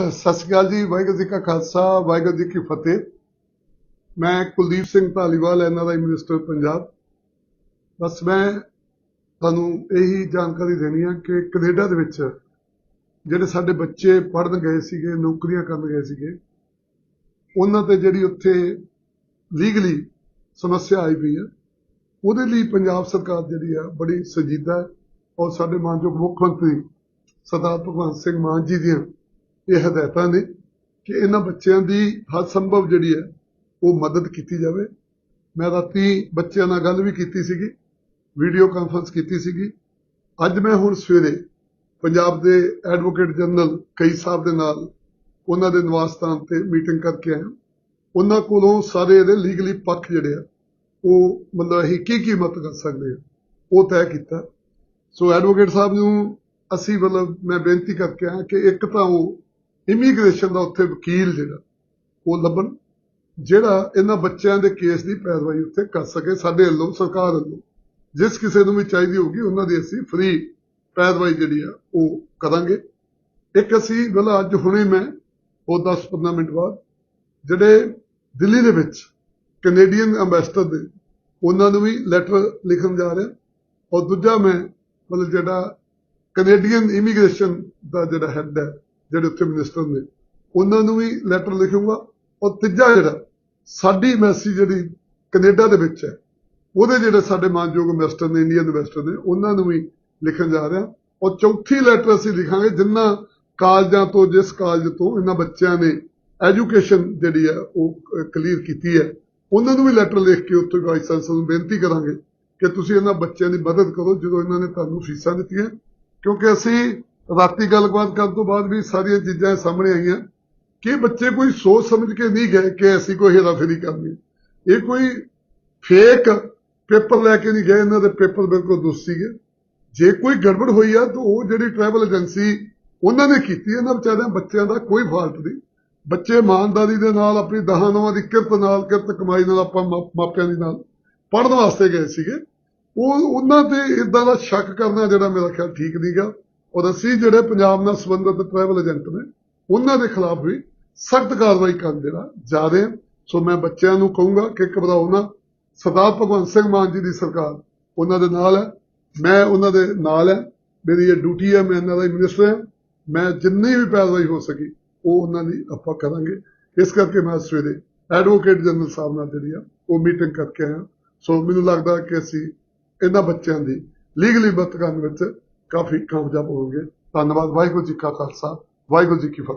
ਸਤਿ ਸ਼੍ਰੀ ਅਕਾਲ ਜੀ, ਵਾਹਿਗੁਰੂ ਜੀ ਕਾ ਖਾਲਸਾ, ਵਾਹਿਗੁਰੂ ਜੀ ਕੀ ਫਤਿਹ। ਮੈਂ ਕੁਲਦੀਪ ਸਿੰਘ ਧਾਲੀਵਾਲ ਐਨਆਰਆਈ ਮਿਨਿਸਟਰ ਪੰਜਾਬ। ਬਸ ਮੈਂ ਤੁਹਾਨੂੰ ਇਹੀ ਜਾਣਕਾਰੀ ਦੇਣੀ ਆ ਕਿ ਕੈਨੇਡਾ ਦੇ ਵਿੱਚ ਜਿਹੜੇ ਸਾਡੇ ਬੱਚੇ ਪੜ੍ਹਨ ਗਏ ਸੀਗੇ, ਨੌਕਰੀਆਂ ਕਰਨ ਗਏ ਸੀਗੇ, ਉਹਨਾਂ ਤੇ ਜਿਹੜੀ ਉੱਥੇ ਲੀਗਲੀ ਸਮੱਸਿਆ ਆਈ ਪਈ ਹੈ ਉਹਦੇ ਲਈ ਪੰਜਾਬ ਸਰਕਾਰ ਜਿਹੜੀ ਆ ਬੜੀ ਸੰਜੀਦਾ ਹੈ। ਔਰ ਸਾਡੇ ਮਾਨਯੋਗ ਮੁੱਖ ਮੰਤਰੀ ਸਰਦਾਰ ਭਗਵੰਤ ਸਿੰਘ ਮਾਨ ਜੀ ਦੀਆਂ ਇਹ ਹਦਾਇਤਾਂ ਨੇ ਕਿ ਇਹਨਾਂ ਬੱਚਿਆਂ ਦੀ ਹਰ ਸੰਭਵ ਜਿਹੜੀ ਹੈ ਉਹ ਮਦਦ ਕੀਤੀ ਜਾਵੇ। ਮੈਂ ਰਾਤੀ ਬੱਚਿਆਂ ਨਾਲ ਗੱਲ ਵੀ ਕੀਤੀ ਸੀਗੀ ਵੀਡੀਓ ਕਾਨਫਰੰਸ ਕੀਤੀ ਸੀਗੀ। ਅੱਜ ਮੈਂ ਹੁਣ ਸਵੇਰੇ ਪੰਜਾਬ ਦੇ ਐਡਵੋਕੇਟ ਜਨਰਲ ਕਈ ਸਾਹਿਬ ਦੇ ਨਾਲ ਉਹਨਾਂ ਦੇ ਨਿਵਾਸ ਸਥਾਨ ਤੇ ਮੀਟਿੰਗ ਕਰਕੇ ਆਇਆ। ਉਹਨਾਂ ਕੋਲੋਂ ਸਾਰੇ ਇਹਦੇ ਲੀਗਲੀ ਪੱਖ ਜਿਹੜੇ ਆ, ਉਹ ਮਤਲਬ ਅਸੀਂ ਕੀ ਕੀ ਮਤ ਕਰ ਸਕਦੇ ਆ, ਉਹ ਤੈਅ ਕੀਤਾ। ਸੋ ਐਡਵੋਕੇਟ ਸਾਹਿਬ ਨੂੰ ਅਸੀਂ ਮਤਲਬ ਮੈਂ ਬੇਨਤੀ ਕਰਕੇ ਆਇਆ ਕਿ ਇੱਕ ਤਾਂ ਉਹ ਇਮੀਗ੍ਰੇਸ਼ਨ ਦਾ ਉੱਥੇ ਵਕੀਲ ਜਿਹੜਾ, ਉਹ ਲੱਭਣ, ਜਿਹੜਾ ਇਹਨਾਂ ਬੱਚਿਆਂ ਦੇ ਕੇਸ ਦੀ ਪੈਰਵਾਈ ਉੱਥੇ ਕਰ ਸਕੇ ਸਾਡੇ ਵੱਲੋਂ, ਸਰਕਾਰ ਵੱਲੋਂ। ਜਿਸ ਕਿਸੇ ਨੂੰ ਵੀ ਚਾਹੀਦੀ ਹੋਗੀ ਉਹਨਾਂ ਦੀ ਅਸੀਂ ਫ੍ਰੀ ਪੈਰਵਾਈ ਜਿਹੜੀ ਆ, ਉਹ ਕਰਾਂਗੇ। ਇੱਕ ਅਸੀਂ ਮਤਲਬ ਅੱਜ ਹੁਣੇ ਮੈਂ, ਉਹ 10-15 ਮਿੰਟ ਬਾਅਦ, ਜਿਹੜੇ ਦਿੱਲੀ ਦੇ ਵਿੱਚ ਕੈਨੇਡੀਅਨ ਐਮਬੈਸਡਰ ਦੇ, ਉਹਨਾਂ ਨੂੰ ਵੀ ਲੈਟਰ ਲਿਖਣ ਜਾ ਰਿਹਾ। ਔਰ ਦੂਜਾ ਮੈਂ, ਮਤਲਬ ਜਿਹੜਾ ਕੈਨੇਡੀਅਨ ਇਮੀਗ੍ਰੇਸ਼ਨ ਦਾ ਜਿਹੜਾ ਹੈੱਡ ਹੈ ਜਿਹੜੇ ਉੱਥੇ ਮਿਨਿਸਟਰ ਨੇ ਉਹਨਾਂ ਨੂੰ ਵੀ ਲੈਟਰ ਲਿਖੂੰਗਾ। ਔਰ ਤੀਜਾ ਜਿਹੜਾ, ਸਾਡੀ ਮੈਸੇਜ ਜਿਹੜੀ ਕੈਨੇਡਾ ਦੇ ਵਿੱਚ ਹੈ, ਉਹਦੇ ਜਿਹੜੇ ਸਾਡੇ ਮਾਨਯੋਗ ਮਿਨਿਸਟਰ ਨੇ ਇੰਡੀਅਨ ਇਨਵੈਸਟਰ ਨੇ, ਉਹਨਾਂ ਨੂੰ ਵੀ ਲਿਖਣ ਜਾ ਰਿਹਾ। ਔਰ ਚੌਥੀ ਲੈਟਰ ਅਸੀਂ ਲਿਖਾਂਗੇ, ਜਿੰਨਾ ਕਾਲਜਾਂ ਤੋਂ, ਜਿਸ ਕਾਲਜ ਤੋਂ ਇਹਨਾਂ ਬੱਚਿਆਂ ਨੇ ਐਜੂਕੇਸ਼ਨ ਜਿਹੜੀ ਹੈ, ਉਹ ਕਲੀਅਰ ਕੀਤੀ ਹੈ, ਉਹਨਾਂ ਨੂੰ ਵੀ ਲੈਟਰ ਲਿਖ ਕੇ ਉੱਥੇ ਵਾਈਸ ਚਾਂਸਲਰ ਨੂੰ ਬੇਨਤੀ ਕਰਾਂਗੇ ਕਿ ਤੁਸੀਂ ਇਹਨਾਂ ਬੱਚਿਆਂ ਦੀ ਮਦਦ ਕਰੋ ਜਦੋਂ ਇਹਨਾਂ ਨੇ ਤੁਹਾਨੂੰ ਫੀਸਾਂ ਦਿੱਤੀਆਂ। ਕਿਉਂਕਿ ਅਸੀਂ ਰਾਤੀ ਗੱਲਬਾਤ ਕਰਨ ਤੋਂ ਬਾਅਦ ਵੀ ਸਾਰੀਆਂ ਚੀਜ਼ਾਂ ਸਾਹਮਣੇ ਆਈਆਂ। ਕਿ ਬੱਚੇ ਕੋਈ ਸੋਚ ਸਮਝ ਕੇ ਨਹੀਂ ਗਏ ਕਿ ਅਸੀਂ ਕੋਈ ਹੇਰਾਫੇਰੀ ਕਰਨੀ ਇਹ ਕੋਈ ਫੇਕ ਪੇਪਰ ਲੈ ਕੇ ਨਹੀਂ ਗਏ, ਇਹਨਾਂ ਦੇ ਪੇਪਰ ਬਿਲਕੁਲ ਦੁਰਸਤ ਸੀਗੇ। ਜੇ ਕੋਈ ਗੜਬੜ ਹੋਈ ਆ, ਤਾਂ ਉਹ ਜਿਹੜੀ ਟਰੈਵਲ ਏਜੰਸੀ ਉਹਨਾਂ ਨੇ ਕੀਤੀ, ਇਹਨਾਂ ਵਿਚਾਰਿਆਂ ਬੱਚਿਆਂ ਦਾ ਕੋਈ ਫਾਲਟ ਨਹੀਂ। ਬੱਚੇ ਇਮਾਨਦਾਰੀ ਦੇ ਨਾਲ, ਆਪਣੀ ਦਹਾਂ ਨਵਾਂ ਦੀ ਕਿਰਤ ਨਾਲ, ਕਿਰਤ ਕਮਾਈ ਨਾਲ, ਆਪਾਂ ਮਾ- ਮਾਪਿਆਂ ਦੀ ਨਾਲ ਪੜ੍ਹਨ ਵਾਸਤੇ ਗਏ ਸੀਗੇ। ਉਹ, ਉਹਨਾਂ ਤੇ ਇਦਾਂ ਦਾ ਸ਼ੱਕ ਕਰਨਾ ਜਿਹੜਾ ਮੇਰਾ ਖਿਆਲ ਠੀਕ ਨਹੀਂਗਾ ਔਰ ਅਸੀਂ ਜਿਹੜੇ ਪੰਜਾਬ ਨਾਲ ਸੰਬੰਧਿਤ ਟਰੈਵਲ ਏਜੰਟ ਨੇ, ਉਹਨਾਂ ਦੇ ਖਿਲਾਫ ਵੀ ਸਖਤ ਕਾਰਵਾਈ ਕਰਨ ਦੇਣਾ ਜਾ ਸੋ ਮੈਂ ਬੱਚਿਆਂ ਨੂੰ ਕਹੂੰਗਾ ਕਿ ਘਬਰਾਓ ਨਾ ਸਰਦਾਰ ਭਗਵੰਤ ਸਿੰਘ ਮਾਨ ਜੀ ਦੀ ਸਰਕਾਰ ਉਹਨਾਂ ਦੇ ਨਾਲ ਹੈ। ਮੈਂ ਉਹਨਾਂ ਦੇ ਨਾਲ ਹੈ। ਮੇਰੀ ਇਹ ਡਿਊਟੀ ਹੈ, ਮੈਂ ਇਹਨਾਂ ਦਾ ਮਿਨਿਸਟਰ ਹਾਂ। ਮੈਂ ਜਿੰਨੀ ਵੀ ਪੈਰਵਾਈ ਹੋ ਸਕੀ, ਉਹ ਉਹਨਾਂ ਦੀ ਆਪਾਂ ਕਰਾਂਗੇ। ਇਸ ਕਰਕੇ ਮੈਂ ਸਵੇਰੇ ਐਡਵੋਕੇਟ ਜਨਰਲ ਸਾਹਿਬ ਨਾਲ ਜਿਹੜੀ ਆ, ਉਹ ਮੀਟਿੰਗ ਕਰਕੇ ਆਇਆ। ਸੋ ਮੈਨੂੰ ਲੱਗਦਾ ਕਿ ਅਸੀਂ ਇਹਨਾਂ ਬੱਚਿਆਂ ਦੀ ਲੀਗਲੀ ਮਦਦ ਕਰਨ ਵਿੱਚ ਕਾਫੀ ਕਾਮਯਾਬ ਹੋਵਾਂਗੇ ਧੰਨਵਾਦ ਵਾਹਿਗੁਰੂ ਜੀ ਕਾ ਖਾਲਸਾ ਵਾਹਿਗੁਰੂ ਜੀ ਕੀ ਫਤਿਹ